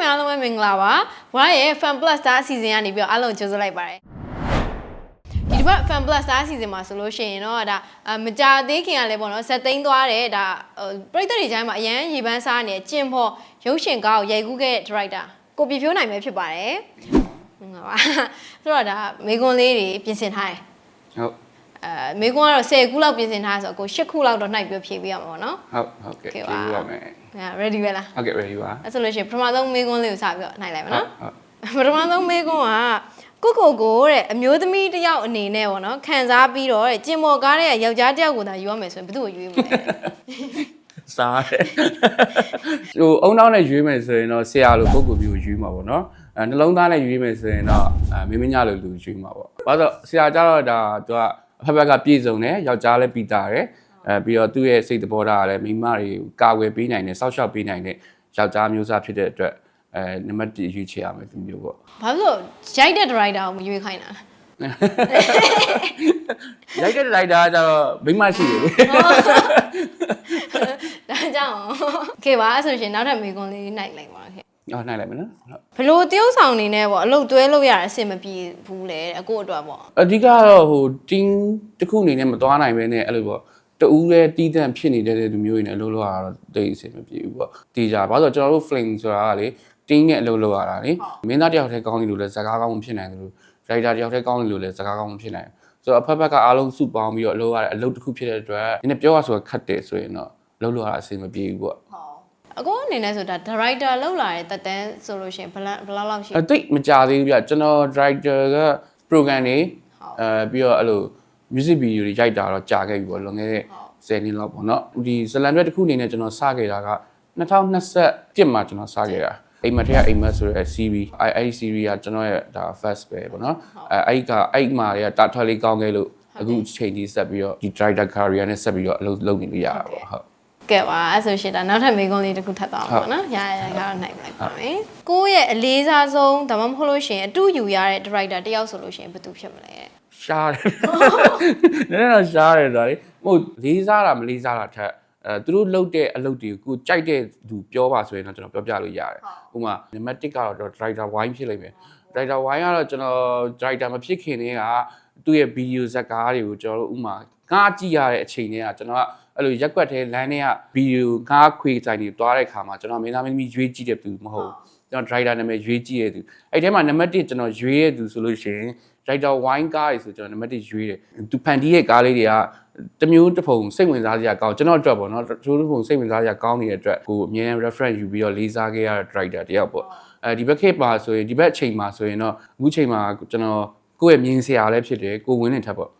ခင်ဗျားအားလုံးပဲမင်္ဂလာပါဝါရဲ့ Fan Plus Star အစီအစဉ်ကနေပြီးတော့အားလုံးကြိုဆိုလိုက်ပါတယ်ဒီတစ်ပတ် Fan Plus Star အစီအစဉ်မှာဆိုလို့ရှိရင်တော့ဒါအမကြသေးခင်ကလည်းပေါ့နော်ဇက်သိန်းသွားတယ်ဒါဟိုပရိသတ်တွေကြားမှာအရန်ရေပန်းစားနေကျင်ဖို့ရုပ်ရှင်ကားကိုရိုက်ကူးခဲ့တဲ့ director ကိုပြဖြိုးနိုင်ပဲဖြစ်ပါတယ်မင်္ဂလာပါဆိုတော့ဒါမေကွန်လေးတွေပြင်ဆင်ထားတယ်ဟုတ် အဲမေကွန်ကတော့10ခုလောက်ပြင်ဆင်ထားဆိုတော့ကို10ခုလောက်တော့နှိုက်ပြီးဖြည့်ပေးရမှာပေါ့နော်ဟုတ်ဟုတ်ကဲ့ Okay ကျေးပါဇူးပါမယ်အဲ ready ပဲလားဟုတ်ကဲ့ ready ပါအဲ့ဆိုလို့ရှိရင်ပထမဆုံးမေကွန်လေးကိုစပြီးတော့နှိုက်လိုက်ပါနော်ဟုတ်ပထမဆုံးမေးခွန်းကကိုကိုကိုတဲ့အမျိုးသမီးတစ်ယောက်အနေနဲ့ပေါ့နော်ခံစားပြီးတော့တဲ့ကျင်မော်ကားတဲ့ယောက်ျားတစ်ယောက်ကိုသာယူရမယ်ဆိုရင်ဘယ်သူ့ကိုယူမလဲစားတယ်ဟိုအုံနောက်နဲ့ရွေးမယ်ဆိုရင်တော့ဆရာလိုပုံကူမျိုးရွေးမှာပေါ့နော်အဲနှလုံးသားနဲ့ရွေးမယ်ဆိုရင်တော့အဲမင်းမညလိုလူရွေးမှာပေါ့ဘာလို့ဆရာကြတော့ဒါသူက အဖက်ဖက်ကပြည့်စုံတယ်ယောက်ျားလည်းပီတာတယ်အဲပြီးတော့သူ့ရဲ့စိတ်သဘောထားကလည်းမိမတွေကာဝယ်ပေးနိုင်တယ်စောက်ရှောက်ပေးနိုင်တယ်ယောက်ျားမျိုးစားဖြစ်တဲ့အတွက်အဲနံပါတ်1ရွေးချယ်ရမယ်ဒီမျိုးပေါ့ဘာလို့ရိုက်တဲ့ director ကိုမရွေးခိုင်းတာရိုက်တဲ့ director ကတော့မိမရှိတယ်ဒါကြောင့် okay ပါဆိုရှင်နောက်ထပ်မိကွန်လေးနိုင်လိုက်ပါခင် အော်နိုင်လိုက်မယ်နော်ဟုတ်ဘလို့တရုပ်ဆောင်နေနဲ့ပေါ့အလုပ်တွဲလုပ်ရတာအဆင်မပြေဘူးလေအကိုအတွက်ပေါ့အဓိကတော့ဟိုတင်းတစ်ခုအနေနဲ့မသွားနိုင်ပဲနဲ့အဲ့လိုပေါ့တူးရဲတီးတန့်ဖြစ်နေတဲ့လူမျိုးတွေနဲ့အလုပ်လုပ်ရတာတော့တိတ်အဆင်မပြေဘူးပေါ့တီးကြဘာလို့လဲဆိုတော့ကျွန်တော်တို့ flame ဆိုတာကလေတင်းနဲ့အလုပ်လုပ်ရတာလေမင်းသားတယောက်တည်းကောင်းနေလို့လဲဇာကားကောင်းမဖြစ်နိုင်ဘူး writer တယောက်တည်းကောင်းနေလို့လဲဇာကားကောင်းမဖြစ်နိုင်ဘူးဆိုတော့အဖက်ဖက်ကအားလုံးစုပေါင်းပြီးတော့အလုပ်ရတဲ့အလုပ်တစ်ခုဖြစ်တဲ့အတွက်နည်းနည်းပြောရဆိုခက်တယ်ဆိုရင်တော့လုပ်လို့ရတာအဆင်မပြေဘူးပေါ့ အကိုအနေနဲ့ဆိုတာ director လောက်လာတဲ့တက်တန်းဆိုလို့ရှင်ဘယ်လောက်ဘယ်လောက်လောက်ရှိအသိမကြသေးဘူးပြကျွန်တော် writer က program တွေအဲပြီးတော့အဲ့လို music video တွေရိုက်တာတော့ကြာခဲ့ပြီပေါ့လွန်ခဲ့တဲ့10နှစ်လောက်ပေါ့နော်ဒီဇလန်တွဲတစ်ခုအနေနဲ့ကျွန်တော်စခဲ့တာက2021မှာကျွန်တော်စခဲ့တာအိမ်မထက်အိမ်မက်ဆိုတဲ့ series အဲအဲ့ဒီ series ကကျွန်တော်ရဲ့ဒါ first ပဲပေါ့နော်အဲအဲ့ကအဲ့မှာတွေကတာထွက်လေးကောင်းခဲ့လို့အခုချိန်ကြီးဆက်ပြီးတော့ဒီ director career နဲ့ဆက်ပြီးတော့အလုပ်လုပ်နေလို့ရတာပေါ့ဟုတ် ကဲပါအဲ့ဆိုရှင်ဒါနောက်ထပ်မေးခွန်းလေးတစ်ခုထပ်သွားအောင်ပေါ့နော်ရရရကတော့နိုင်လိုက်ပါမယ်ကိုယ့်ရဲ့အလေးစားဆုံးဒါမှမဟုတ်လို့ရှရင်အတူယူရတဲ့ director တယောက်ဆိုလို့ရှရင်ဘယ်သူဖြစ်မလဲရှားတယ်နည်းနည်းတော့ရှားတယ်ဒါလေမဟုတ်လေးစားတာမလေးစားတာထက်အဲသူတို့လုပ်တဲ့အလုပ်တွေကိုကိုကြိုက်တဲ့သူပြောပါဆိုရင်တော့ကျွန်တော်ပြောပြလို့ရတယ်ဥပမာနံပါတ်1ကတော့ director wine ဖြစ်လိမ့်မယ် director wine ကတော့ကျွန်တော် director မဖြစ်ခင်တည်းကသူ့ရဲ့ video ဇာတ်ကားတွေကိုကျွန်တော်တို့ဥပမာငားကြည့်ရတဲ့အချိန်တည်းကကျွန်တော်က အဲ့လိုရက်ကွက်ထဲလမ်းထဲက video ငားခွေဆိုင်တွေတွားတဲ့ခါမှာကျွန်တော်မင်းသားမင်းသမီးရွေးကြည့်တဲ့သူမဟုတ်ဘူးကျွန်တော် driver နာမည်ရွေးကြည့်ရတဲ့သူအဲ့ထဲမှာနံပါတ်1ကျွန်တော်ရွေးရတဲ့သူဆိုလို့ရှိရင် driver wine ကားတွေဆိုကျွန်တော်နံပါတ်1ရွေးတယ်သူဖန်တီးရဲ့ကားလေးတွေကတမျိုးတစ်ဖုံစိတ်ဝင်စားစရာကောင်းကျွန်တော်အတွက်ပေါ့နော်တချို့တစ်ဖုံစိတ်ဝင်စားစရာကောင်းနေတဲ့အတွက်ကိုအမြဲ reference ယူပြီးတော့လေးစားခဲ့ရတဲ့ driver တယောက်ပေါ့အဲဒီဘက်ခေတ်မှာဆိုရင်ဒီဘက်အချိန်မှာဆိုရင်တော့အခုချိန်မှာကျွန်တော်ကိုယ့်ရဲ့မြင်စရာလည်းဖြစ်တယ်ကိုဝင်းနေထက်ပေါ့အဲ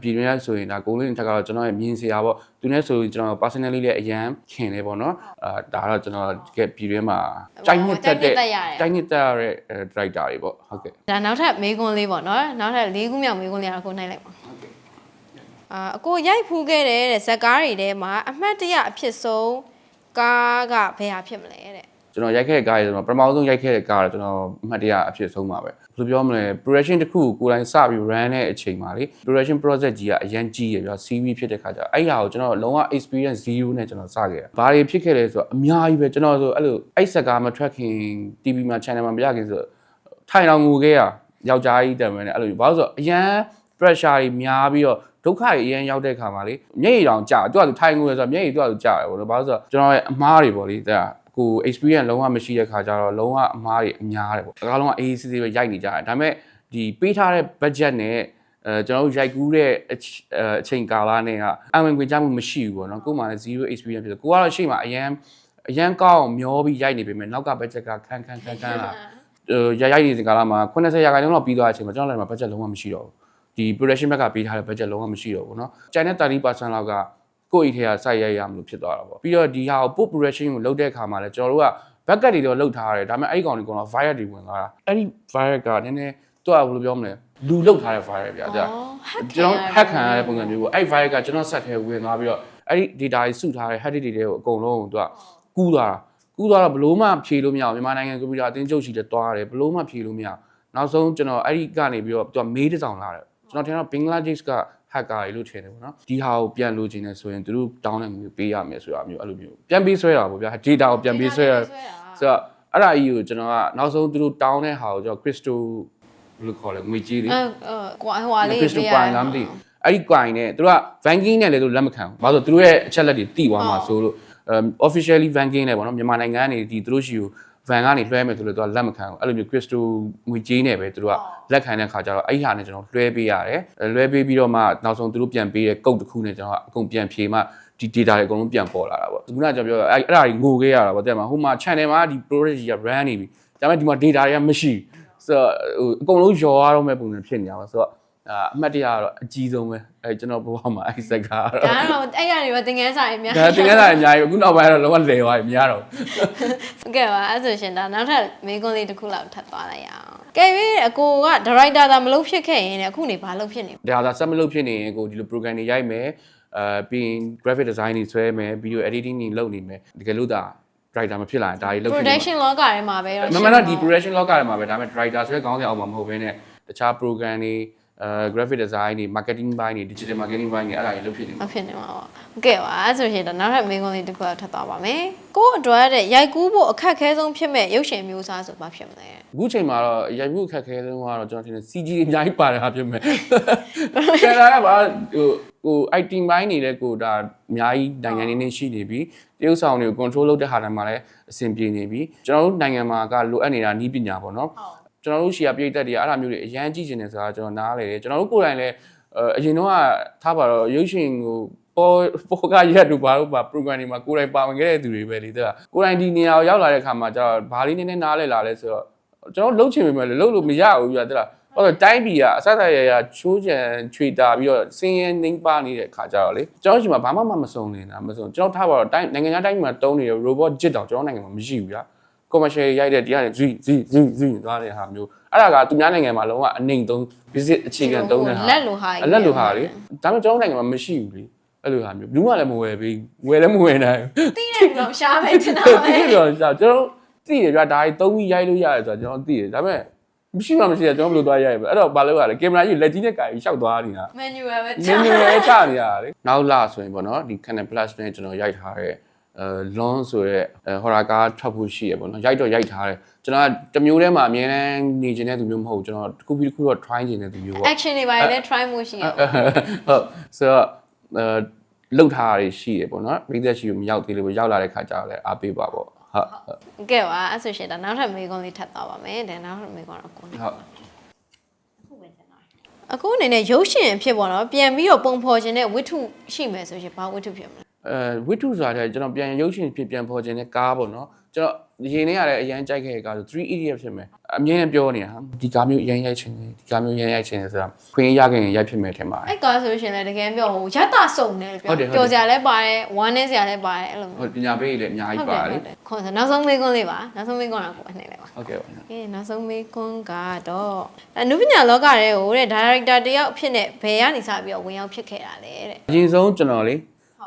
ပြည်တွင်းရဆိုရင်ဒါကိုလင်းထက်ကတော့ကျွန်တော်ရဲ့မြင်စရာပေါ့သူနဲ့ဆိုရင်ကျွန်တော် personally လည်းအရန်ခင်တယ်ပေါ့နော်အာဒါတော့ကျွန်တော်တကယ်ပြည်တွင်းမှာကြိုက်နှစ်သက်တဲ့ကြိုက်နှစ်သက်ရတဲ့ driver တွေပေါ့ဟုတ်ကဲ့ဒါနောက်ထပ်မေးခွန်းလေးပေါ့နော်နောက်ထပ်၄ခုမြောက်မေးခွန်းလေးကတော့ကိုနိုင်လိုက်ပါအာအကိုရိုက်ဖူးခဲ့တဲ့တဲ့ဇက်ကားတွေထဲမှာအမှတ်တရအဖြစ်ဆုံးကားကဘယ်ဟာဖြစ်မလဲတဲ့ ကျွန်တော်ရိုက်ခဲ့တဲ့ကားတွေဆိုတော့ပထမဆုံးရိုက်ခဲ့တဲ့ကားတော့ကျွန်တော်အမှတ်တရအဖြစ်ဆုံးပါပဲဘယ်လိုပြောမလဲ production တစ်ခုကိုကိုယ်တိုင်စပြီး run တဲ့အချိန်မှာလေ production project ကြီးကအရန်ကြီးရပြ CV ဖြစ်တဲ့ခါကျအဲ့ဟာကိုကျွန်တော်လုံးဝ experience 0နဲ့ကျွန်တော်စခဲ့တာဘာတွေဖြစ်ခဲ့လဲဆိုတော့အများကြီးပဲကျွန်တော်ဆိုအဲ့လိုအဲ့စကားမထွက်ခင် TV မှာ channel မှာမရခင်ဆိုထိုင်အောင်ငိုခဲ့ရယောက်ျားကြီးတံမယ်နဲ့အဲ့လိုဘာလို့ဆိုတော့အရန် pressure တွေများပြီးတော့ဒုက္ခတွေအရင်ရောက်တဲ့ခါမှာလေမျက်ရည်တောင်ကြာသူကသူထိုင်ငိုရဆိုတော့မျက်ရည်သူကသူကြာတယ်ပေါ့နော်ဘာလို့ဆိုတော့ကျွန်တော်ရဲ့အမားတွေပေါ့လေတဲ့ ကို experience လုံးဝမရှိတဲ့ခါကျတော့လုံးဝအမားတွေအများတယ်ပေါ့ဒါကလုံးဝအေးစစ်စစ်ပဲရိုက်နေကြတယ်ဒါပေမဲ့ဒီပေးထားတဲ့ budget နဲ့အဲကျွန်တော်တို့ရိုက်ကူးတဲ့အချအချိန်ကာလနဲ့ကအဝင်ခွင့်ကြမှုမရှိဘူးပေါ့နော်ကို့မှာလည်း zero experience ဖြစ်တယ်ကိုကတော့ရှေ့မှာအရန်အရန်ကောင်းအောင်မျောပြီးရိုက်နေပေမဲ့နောက်က budget ကခန်းခန်းခန်းခန်းလာ ဟိုရရိုက်နေတဲ့ကာလမှာ80ရာခိုင်နှုန်းလောက်ပြီးသွားတဲ့အချိန်မှာကျွန်တော်လည်းမှာ budget လုံးဝမရှိတော့ဘူးဒီ production ဘက်ကပေးထားတဲ့ budget လုံးဝမရှိတော့ဘူးเนาะကျန်တဲ့30%လောက်က ကိုယ့်အိတ်ထဲကစိုက်ရိုက်ရမလို့ဖြစ်သွားတာပေါ့ပြီးတော့ဒီဟာကို post production ကိုလုပ်တဲ့အခါမှာလည်းကျွန်တော်တို့က backup တွေတော့လုပ်ထားရတယ်ဒါပေမဲ့အဲ့ဒီကောင်တွေကတော့ virus တွေဝင်သွားတာအဲ့ဒီ virus ကနည်းနည်းသူကဘယ်လိုပြောမလဲလူလုပ်ထားတဲ့ virus ဗျာဒါကျွန်တော် hack ခံရတဲ့ပုံစံမျိုးပေါ့အဲ့ virus ကကျွန်တော် set ထဲဝင်သွားပြီးတော့အဲ့ဒီ data တွေစုထားတဲ့ hard disk တွေကိုအကုန်လုံးကိုသူကကူးသွားတာကူးသွားတော့ဘလို့မှဖြေလို့မရအောင်မြန်မာနိုင်ငံကွန်ပျူတာအတင်းချုပ်ရှိတဲ့သွားရတယ်ဘလို့မှဖြေလို့မရအောင်နောက်ဆုံးကျွန်တော်အဲ့ဒီကနေပြီးတော့သူကမေးတစ်စောင်လာတယ်ကျွန်တော်ထင်တော့ဘင်္ဂလားဒေ့ရှ်က hacker တွေလို့ထင်တယ်ပေါ့နော်ဒီဟာကိုပြန်လိုချင်တယ်ဆိုရင်သူတို့တောင်းတဲ့ငွေပေးရမယ်ဆိုတာမျိုးအဲ့လိုမျိုးပြန်ပေးဆွဲတာပေါ့ဗျာ data ကိုပြန်ပေးဆွဲရဆိုတော့အဲ့ဒါကြီးကိုကျွန်တော်ကနောက်ဆုံးသူတို့တောင်းတဲ့ဟာကိုကျွန်တော် crystal ဘယ်လိုခေါ်လဲငွေကြီးလေးအဲကွာဟိုဟာလေး crystal coin လားမသိဘူးအဲ့ဒီ coin နဲ့သူတို့က banking နဲ့လည်းသူလက်မခံဘူးဘာလို့လဲဆိုတော့သူတို့ရဲ့အချက်လက်တွေတိသွားမှာဆိုလို့ officially banking နဲ့ပေါ့နော်မြန်မာနိုင်ငံကနေဒီသူတို့ရှိကို van ကနေလွှဲမယ်ဆိုလို့သူကလက်မခံဘူးအဲ့လိုမျိုး crystal ငွေကြေးနဲ့ပဲသူတို့ကလက်ခံတဲ့ခါကျတော့အဲ့ဒီဟာနဲ့ကျွန်တော်လွှဲပေးရတယ်လွှဲပေးပြီးတော့မှနောက်ဆုံးသူတို့ပြန်ပေးတဲ့ code တစ်ခုနဲ့ကျွန်တော်အကုန်ပြန်ဖြေမှဒီ data တွေအကုန်လုံးပြန်ပေါ်လာတာပေါ့ခုနကကျွန်တော်ပြောအဲ့အဲ့ဒါတွေငိုခဲ့ရတာပေါ့တဲ့မှာဟိုမှာ channel မှာဒီ project ကြီးက run နေပြီဒါပေမဲ့ဒီမှာ data တွေကမရှိဆိုတော့ဟိုအကုန်လုံးယော်ရတော့မဲ့ပုံစံဖြစ်နေတာပါဆိုတော့ အာအမှတ်တရကတော့အကြီးဆုံးပဲအဲကျွန်တော်ဘဝမှာအဲ့စက်ကားကတော့ဒါတော့အဲ့ရနေပဲသင်ငန်းစာတွေအများဒါတင်ခဲ့တာအများကြီးပဲအခုနောက်ပိုင်းတော့လုံးဝလဲသွားပြီမရတော့ဘူးဟုတ်ကဲ့ပါအဲ့ဆိုရှင်ဒါနောက်ထပ်မေကွန်လေးတစ်ခုလောက်ထပ်သွားလိုက်ရအောင်ကဲပြီးအကိုက director သာမလုပ်ဖြစ်ခဲ့ရင်လည်းအခုနေဘာလုပ်ဖြစ်နေလဲဒါသာစက်မလုပ်ဖြစ်နေရင်ကိုဒီလို program တွေရိုက်မယ်အဲပြီးရင် graphic design တွေဆွဲမယ် video editing တွေလုပ်နေမယ်တကယ်လို့ဒါ writer မဖြစ်လာရင်ဒါတွေလုပ်ဖြစ်နေမှာ production လောကထဲမှာပဲတော့မမတော့ဒီ production လောကထဲမှာပဲဒါပေမဲ့ writer ဆိုတဲ့ခေါင်းစဉ်အောက်မှာမဟုတ်ဘဲနဲ့တခြား program တွေ အဲ graphic design တွေ marketing ဘိုင်းတွေ digital marketing ဘိုင်းတွေအဲ့ဒါတွေလုပ်ဖြစ်နေမမှာဖြစ်နေမှာပေါ့ဟုတ်ကဲ့ပါအဲ့ဆိုရှင်ဒါနောက်ထပ်မေကွန်လေးတစ်ခုလောက်ထပ်သွားပါမယ်ကို့အတွက်တဲ့ရိုက်ကူးဖို့အခက်အခဲဆုံးဖြစ်မဲ့ရုပ်ရှင်မျိုးစားဆိုဘာဖြစ်မလဲအခုချိန်မှာတော့ရိုက်မှုအခက်အခဲဆုံးကတော့ကျွန်တော်ထင်တယ် CG တွေအများကြီးပါတယ်ဟာဖြစ်မယ်ကျန်တာကပါဟိုဟို IT ဘိုင်းနေတဲ့ကိုဒါအများကြီးနိုင်ငံနေနေရှိနေပြီတရုတ်ဆောင်တွေကို control လုပ်တဲ့ဟာတိုင်းမှာလည်းအဆင်ပြေနေပြီကျွန်တော်တို့နိုင်ငံမှာကလိုအပ်နေတာနီးပညာပေါ့နော် ကျွန်တော်တို့ရှီယာပြည်သက်တွေကအဲ့ဒါမျိုးတွေအရန်ကြည့်နေတယ်ဆိုတာကျွန်တော်နားလေတယ်ကျွန်တော်တို့ကိုယ်တိုင်လည်းအဲအရင်တော့ကထားပါတော့ရုပ်ရှင်ကိုပေါ်ပေါ်ကရက်တို့ဘာလို့ပါ program တွေမှာကိုယ်တိုင်ပါဝင်ခဲ့တဲ့သူတွေပဲလေတဲ့ကိုယ်တိုင်ဒီနေရာကိုရောက်လာတဲ့ခါမှာကျတော့ဘာလေးနည်းနည်းနားလဲလာလဲဆိုတော့ကျွန်တော်လှုပ်ချင်ပေမဲ့လည်းလှုပ်လို့မရဘူးပြတဲ့လားဘာလို့တိုင်းပြည်ကအဆက်ဆက်ရရချိုးချံချွေတာပြီးတော့စင်းရဲနှိမ့်ပါနေတဲ့ခါကျတော့လေကျွန်တော်ရှိမှာဘာမှမစုံနေတာမစုံကျွန်တော်ထားပါတော့တိုင်းနိုင်ငံခြားတိုင်းပြည်မှာတုံးနေတဲ့ robot ဂျစ်တောင်ကျွန်တော်နိုင်ငံမှာမရှိဘူးဗျာ commercial ရိုက်တဲ့တရားတွေဇီဇီဇီဇီသွားတဲ့ဟာမျိုးအဲ့ဒါကသူများနိုင်ငံမှာလုံးဝအနှိမ်သုံး visit အခြေခံသုံးတဲ့ဟာလက်လိုဟာကြီးအလက်လိုဟာလေဒါပေမဲ့ကျွန်တော်နိုင်ငံမှာမရှိဘူးလေအဲ့လိုဟာမျိုးဘူးမှလည်းမဝယ်ပေးဝယ်လည်းမဝယ်နိုင်သိတယ်တော့ရှားမယ်ထင်တာဘူးပဲဒီလိုဆိုကျွန်တော်သိတယ်ဗျာဒါတွေသုံးပြီးရိုက်လို့ရတယ်ဆိုတော့ကျွန်တော်သိတယ်ဒါပေမဲ့မရှိမှမရှိတယ်ကျွန်တော်ဘယ်လိုသွားရိုက်ပဲအဲ့တော့ဘာလို့ရလဲကင်မရာကြီးလက်ကြီးနဲ့ကာကြီးရှောက်သွားနေတာမန်နျူပဲနင်းနေပဲချနေရတာလေနောက်လာဆိုရင်ပေါ့နော်ဒီ Canon Plus နဲ့ကျွန်တော်ရိုက်ထားတဲ့ အဲ long ဆိုရဲဟော်ရာကားထွက်ဖို့ရှိရပေါ့နော်ရိုက်တော့ရိုက်ထားတယ်ကျွန်တော်ကတစ်မျိုးတည်းမှာအများနဲ့နေခြင်းတဲ့သူမျိုးမဟုတ်ဘူးကျွန်တော်တစ်ခုပြီးတစ်ခုတော့ try ခြင်းတဲ့သူမျိုးပေါ့ action တွေပါလေ try မှုရှိရဟုတ်ဆိုတော့အဲလှုပ်ထားတာရှိရပေါ့နော်မိသက်ရှိကိုမရောက်သေးလို့ရောက်လာတဲ့ခါကျတော့လည်းအားပေးပါပေါ့ဟုတ်ဟုတ်ကဲပါအဲ့ဆိုရှင်ဒါနောက်ထပ်မေကွန်လေးထပ်သွားပါမယ်ဒါနောက်ထပ်မေကွန်တော့ကိုနေဟုတ်အခုအနေနဲ့ရုပ်ရှင်အဖြစ်ပေါ့နော်ပြန်ပြီးတော့ပုံဖော်ခြင်းနဲ့ဝိထုရှိမယ်ဆိုရင်ဘာဝိထုဖြစ်မလဲ အဲဝိထုဆိုတာတဲ့ကျွန်တော်ပြန်ရုပ်ရှင်ဖြစ်ပြန်ဖော်ခြင်းတဲ့ကားပေါ့နော်ကျွန်တော်ရင်းနေရတဲ့အရန်ကြိုက်ခဲ့တဲ့ကားဆို3 idiot ဖြစ်မယ်အမြင်နဲ့ပြောနေတာဟာဒီကားမျိုးအရန်ရိုက်ချင်တယ်ဒီကားမျိုးအရန်ရိုက်ချင်တယ်ဆိုတာခွင့်ရခင်ရိုက်ဖြစ်မယ်ထင်ပါတယ်အဲ့ကားဆိုရှင်လည်းတကယ်ပြောဟိုရတစုံတယ်ဟုတ်တယ်ပြောဟုတ်တယ်ပျော်စရာလည်းပါတယ်ဝမ်းနဲ့စရာလည်းပါတယ်အဲ့လိုဟုတ်ပညာပေးကြီးလည်းအများကြီးပါလေခွန်စနောက်ဆုံးမေကွန်းလေးပါနောက်ဆုံးမေကွန်းတော့ကိုအနှိမ့်လိုက်ပါဟုတ်ကဲ့ပါကဲနောက်ဆုံးမေကွန်းကတော့အနုပညာလောကတွေကိုတဲ့ဒါရိုက်တာတယောက်အဖြစ်နဲ့ဘယ်ကနေစပြီးတော့ဝင်ရောက်ဖြစ်ခဲ့တာလဲတဲ့အရင်ဆုံးကျွန်တော်လေ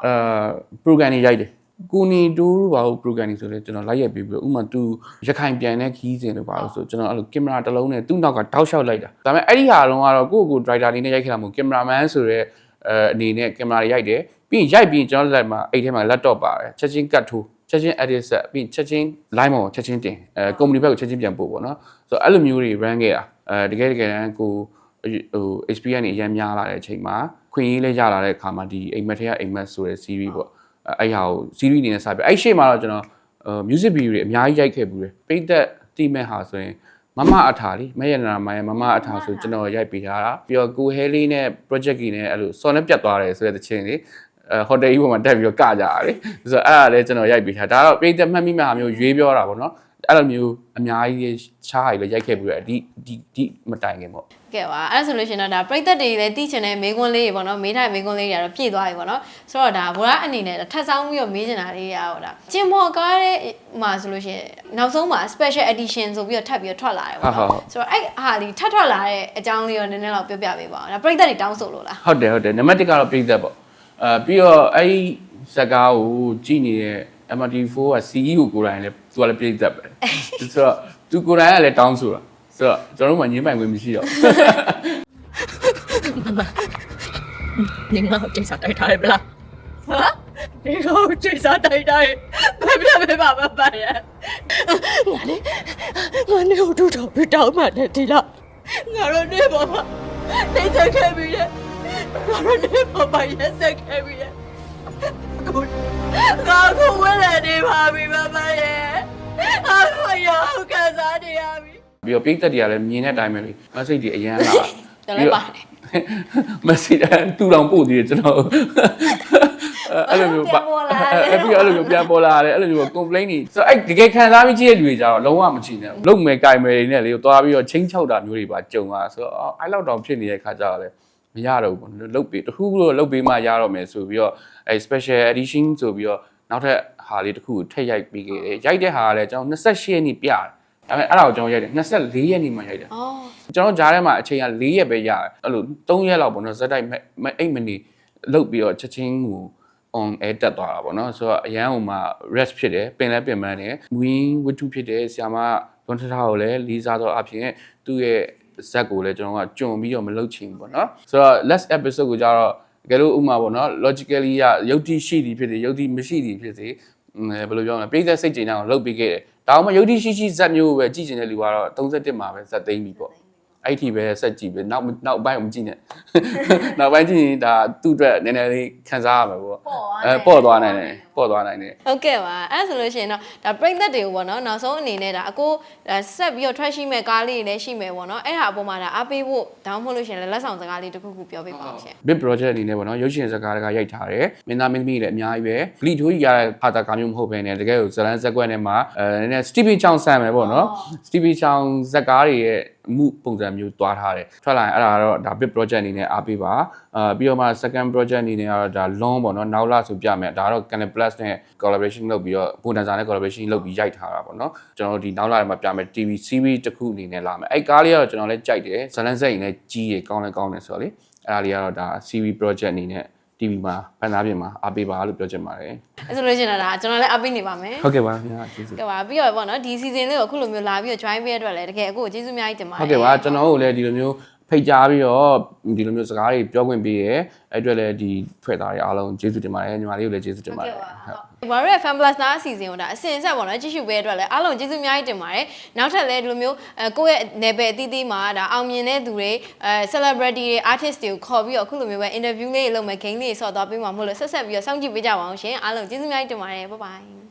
အာ program တွေရိုက်တယ်ကိုနီတိုးဘာလို့ program တွေဆိုလဲကျွန်တော်လိုက်ရက်ပြီးပြီးဥမာ तू ရခိုင်ပြန်တဲ့ခီးစဉ်လို့ပါလို့ဆိုကျွန်တော်အဲ့လိုကင်မရာတစ်လုံးနဲ့သူ့နောက်ကတောက်လျှောက်လိုက်တာဒါပေမဲ့အဲ့ဒီဟာတော့ကတော့ကိုယ့်ကိုယ် driver အနေနဲ့ရိုက်ခဲ့တာမဟုတ်ကင်မရာမန်ဆိုရဲအဲအနေနဲ့ကင်မရာတွေရိုက်တယ်ပြီးရင်ရိုက်ပြီးရင်ကျွန်တော်လက်မှာအိတ်ထဲမှာ laptop ပါတယ်ချက်ချင်း cut ထိုးချက်ချင်း edit set ပြီးရင်ချက်ချင်း line မှာချက်ချင်းတင်အဲ company ဘက်ကိုချက်ချင်းပြန်ပို့ပေါ့နော်ဆိုတော့အဲ့လိုမျိုးတွေ run ခဲ့တာအဲတကယ်တကယ်တမ်းကို ဟို experience တွေအများများလာတဲ့အချိန်မှာခွင့်ရေးလဲရလာတဲ့အခါမှာဒီအိမ်မက်ထဲကအိမ်မက်ဆိုတဲ့ series ပေါ့အဲ့ဟာကို series အနေနဲ့စပြအဲ့ရှေ့မှာတော့ကျွန်တော် music video တွေအများကြီးရိုက်ခဲ့ဘူးတယ်ပိတ်သက်တိမဲ့ဟာဆိုရင်မမအထာလीမရနာမရမမအထာဆိုကျွန်တော်ရိုက်ပေးထားတာပြီးတော့ကိုဟဲလေးနဲ့ project ကြီးနဲ့အဲ့လိုစော်နဲ့ပြတ်သွားတယ်ဆိုတဲ့တခြင်းလေးအဲဟိုတယ်ကြီးပေါ်မှာတက်ပြီးတော့ကကြတာလေဆိုတော့အဲ့ဒါလည်းကျွန်တော်ရိုက်ပေးထားဒါတော့ပိတ်သက်မှတ်မိမှဟာမျိုးရွေးပြောတာပေါ့နော် အဲ့လိုမျိုးအများကြီးချားရီလည်းရိုက်ခဲ့ပြီးတော့ဒီဒီဒီမတိုင်ခင်ပေါ့ကဲပါအဲ့ဒါဆိုလို့ရှိရင်တော့ဒါပရိသတ်တွေလည်းသိချင်တဲ့မေကွန်းလေးတွေပေါ့နော်မေးထားတဲ့မေကွန်းလေးတွေကတော့ပြည့်သွားပြီပေါ့နော်ဆိုတော့ဒါဘိုးရအနေနဲ့ထပ်ဆောင်ပြီးတော့မေးချင်တာလေးရတော့ဒါကျင်မော်ကားတဲ့မှာဆိုလို့ရှိရင်နောက်ဆုံးမှာ special edition ဆိုပြီးတော့ထပ်ပြီးတော့ထွက်လာတယ်ပေါ့ဟုတ်နော်ဟုတ်ဆိုတော့အဲ့ဟာဒီထပ်ထွက်လာတဲ့အကြောင်းလေးရောနည်းနည်းတော့ပြောပြပေးပါဦးဒါပရိသတ်တွေတောင်းဆိုလို့လားဟုတ်တယ်ဟုတ်တယ်နံပါတ်1ကတော့ပြိသက်ပေါ့အဲပြီးတော့အဲ့ဒီဇက်ကားကိုကြည့်နေတဲ့ MRT4 က CEO ကိုယ်တိုင်လည်း သူကလည်းပြိသက်ပဲဆိုတော့သူကိုယ်တိုင်ကလည်းတောင်းဆိုတာဆိုတော့ကျွန်တော်တို့မှညင်းပိုင်ခွင့်မရှိတော့ 你我最想对他不啦？啊？你我最想对他，别别别爸爸爸呀！ ငါလေငါနေကိုတူတော်ပြီးတောင်းမှတယ်ဒီလားငါတို့နေပါမနေဆက်ခဲ့ပြီလေငါတို့နေပါပါရက်ဆ က်ခဲ့ပြီလေကိုငါကိုဝဲလာနေပါပြီမမရဲ့အားမရအောင်ကစားနေရပြီပြီးတော့ပြိသက်တွေကလည်းမြင်တဲ့အတိုင်းပဲလေမဆိတ်တွေအရန်လာတော်လည်းပါတယ်မဆိတ်တူတောင်ပို့သေးတယ်ကျွန်တော်အဲ့လိုမျိုးပါအဲ့ပြီးအဲ့လိုမျိုးပြန်ပေါ်လာတယ်အဲ့လိုမျိုး complain တွေဆိုအဲ့တကယ်ခံစားပြီးကြည့်တဲ့လူတွေကြတော့လုံးဝမကြည့်နဲ့လုံမယ်ကြိုင်မယ်တွေနဲ့လေသွားပြီးတော့ချင်းချောက်တာမျိုးတွေပါကြုံလာဆိုတော့အဲ့လောက်တော့ဖြစ်နေတဲ့ခါကြတော့လေ မရတော့ဘူးလုတ်ပြီးတခုခုတော့လုတ်ပြီးမှရတော့မယ်ဆိုပြီးတော့အဲ့ special edition ဆိုပြီးတော့နောက်ထပ်ဟာလေးတစ်ခုကိုထည့်ရိုက်ပြီးခဲ့တယ်ရိုက်တဲ့ဟာကလည်းကျွန်တော်28ရက်နေ့ပြတယ်ဒါပေမဲ့အဲ့ဒါကိုကျွန်တော်ရိုက်တယ်24ရက်နေ့မှရိုက်တယ်အော်ကျွန်တော်ကြားထဲမှာအချိန်က4ရက်ပဲရတယ်အဲ့လို3ရက်လောက်ပေါ့နော်ဇက်တိုက်မအိတ်မနေလုတ်ပြီးတော့ချက်ချင်းကို on air တက်သွားတာပေါ့နော်ဆိုတော့အရန်ဟိုမှာ rest ဖြစ်တယ်ပင်လဲပင်ပန်းတယ်မူရင်းဝတ္ထုဖြစ်တယ်ဆ iam မဘွန်ထထားကိုလည်းလေးစားတော့အဖြစ်သူ့ရဲ့ ဇက်ကိုလည်းကျွန်တော်ကကြုံပြီးတော့မလုတ်ချင်ဘူးပေါ့နော်ဆိုတော့ last episode ကိုကြတော့တကယ်လို့ဥမာပေါ့နော် logically ရယုတ်တိရှိသည်ဖြစ်တယ်ယုတ်တိမရှိသည်ဖြစ်စေဘယ်လိုပြောမလဲပြိသက်စိတ်ကြည်အောင်လုတ်ပြီးခဲ့တယ်ဒါမှမဟုတ်ယုတ်တိရှိရှိဇက်မျိုးကိုပဲကြည့်ချင်တဲ့လူကတော့31မှာပဲဇက်သိမ့်ပြီပေါ့အဲ့ဒီပဲဆက်ကြည့်ပဲနောက်နောက်ပိုင်းမကြည့်နဲ့နောက်ပိုင်းကြည့်ရင်ဒါသူ့အတွက်နည်းနည်းလေးခံစားရမှာပေါ့အဲပေါ့သွားနိုင်တယ် ပေါ့သွားနိုင်တယ်ဟုတ်ကဲ့ပါအဲ့ဆိုလို့ရှိရင်တော့ဒါပြိသက်တွေကိုပေါ့နော်နောက်ဆုံးအနေနဲ့ဒါအကိုဆက်ပြီးတော့ trash ရှိမဲ့ကားလေးတွေလည်းရှိမယ်ပေါ့နော်အဲ့ဒါအပေါ်မှာဒါအားပေးဖို့ဒါမှမဟုတ်လို့ရှိရင်လည်းလက်ဆောင်စကားလေးတစ်ခုခုပြောပေးပါဦးရှင် big project အနေနဲ့ပေါ့နော်ရုပ်ရှင်စကားတကရိုက်ထားတယ်မင်းသားမင်းသမီးတွေလည်းအများကြီးပဲဂလီထိုးကြီးရတဲ့ဟာတာကာမျိုးမဟုတ်ဘဲနဲ့တကယ်ကိုဇလန်းဇက်ကွက်နဲ့မှာအဲနည်းနည်း Stevie Chow ဆန်မယ်ပေါ့နော် Stevie Chow ဇက်ကားတွေရဲ့အမှုပုံစံမျိုးတွားထားတယ်ထွက်လာရင်အဲ့ဒါကတော့ဒါ big project အနေနဲ့အားပေးပါအာပြီးတော့မှ second project အနေနဲ့ကတော့ဒါ long ပေါ့နော်နောက်လာဆိုပြမယ်ဒါကတော့ Canal Plus နဲ့ collaboration လုပ်ပြီးတော့ပုံတန်စာနဲ့ collaboration လုပ်ပြီးရိုက်ထားတာပေါ့နော်ကျွန်တော်တို့ဒီနောက်လာမှာပြမယ် TV series တစ်ခုအနေနဲ့လာမယ်အဲ့ကားလေးကတော့ကျွန်တော်လည်းကြိုက်တယ်ဇလန်းဇက်ရင်လည်းကြီးရကောင်းလည်းကောင်းတယ်ဆိုတော့လေအဲ့ဒါလေးကတော့ဒါ series project အနေနဲ့ TV မှာဖန်သားပြင်မှာအားပေးပါလို့ပြောချင်ပါတယ်အဲ့ဆိုလို့ရှိရင်တော့ဒါကျွန်တော်လည်းအားပေးနေပါမယ်ဟုတ်ကဲ့ပါခင်ဗျာကျေးဇူးကဲပါပြီးတော့ပေါ့နော်ဒီ season လေးကိုအခုလိုမျိုးလာပြီးတော့ join ပေးရတဲ့အတွက်လည်းတကယ်အခုကိုကျေးဇူးအများကြီးတင်ပါတယ်ဟုတ်ကဲ့ပါကျွန်တော်တို့လည်းဒီလိုမျိုး ဖိတ်ကြားပြီးတော့ဒီလိုမျိုးစကားတွေပြောခွင့်ပေးရဲအဲ့အတွက်လည်းဒီဖွဲ့သားတွေအားလုံးကျေးဇူးတင်ပါတယ်ညီမလေးကိုလည်းကျေးဇူးတင်ပါတယ်ဟုတ်ဘာရဲ fan plus နာအစီအစဉ်ကိုဒါအစင်ဆက်ပေါ့နော်ကြည့်ရှုပေးတဲ့အတွက်လည်းအားလုံးကျေးဇူးအများကြီးတင်ပါတယ်နောက်ထပ်လည်းဒီလိုမျိုးအဲကိုယ့်ရဲ့ level အသီးသီးမှာဒါအောင်မြင်တဲ့သူတွေအဲ celebrity တွေ artist တွေကိုခေါ်ပြီးတော့အခုလိုမျိုးပဲ interview လေးတွေလုပ်မယ် game လေးတွေဆော့သွားပေးမှာမဟုတ်လို့ဆက်ဆက်ပြီးတော့စောင့်ကြည့်ပေးကြပါအောင်ရှင်အားလုံးကျေးဇူးအများကြီးတင်ပါတယ် bye bye